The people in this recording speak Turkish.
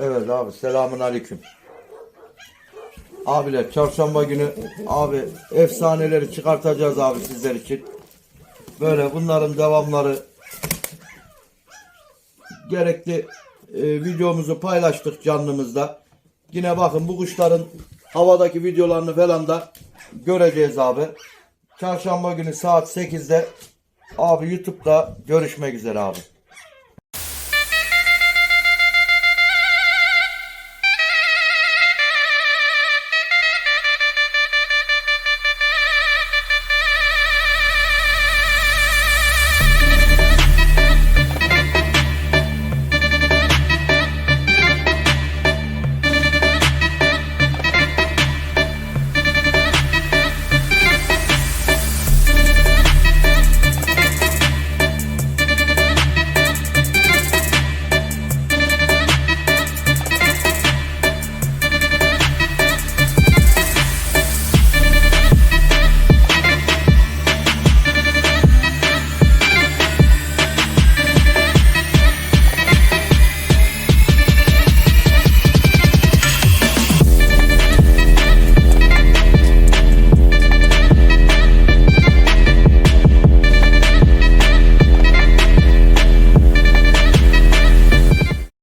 Evet abi selamun aleyküm. Abiler çarşamba günü abi efsaneleri çıkartacağız abi sizler için. Böyle bunların devamları gerekli e, videomuzu paylaştık canlımızda. Yine bakın bu kuşların havadaki videolarını falan da göreceğiz abi. Çarşamba günü saat 8'de abi YouTube'da görüşmek üzere abi.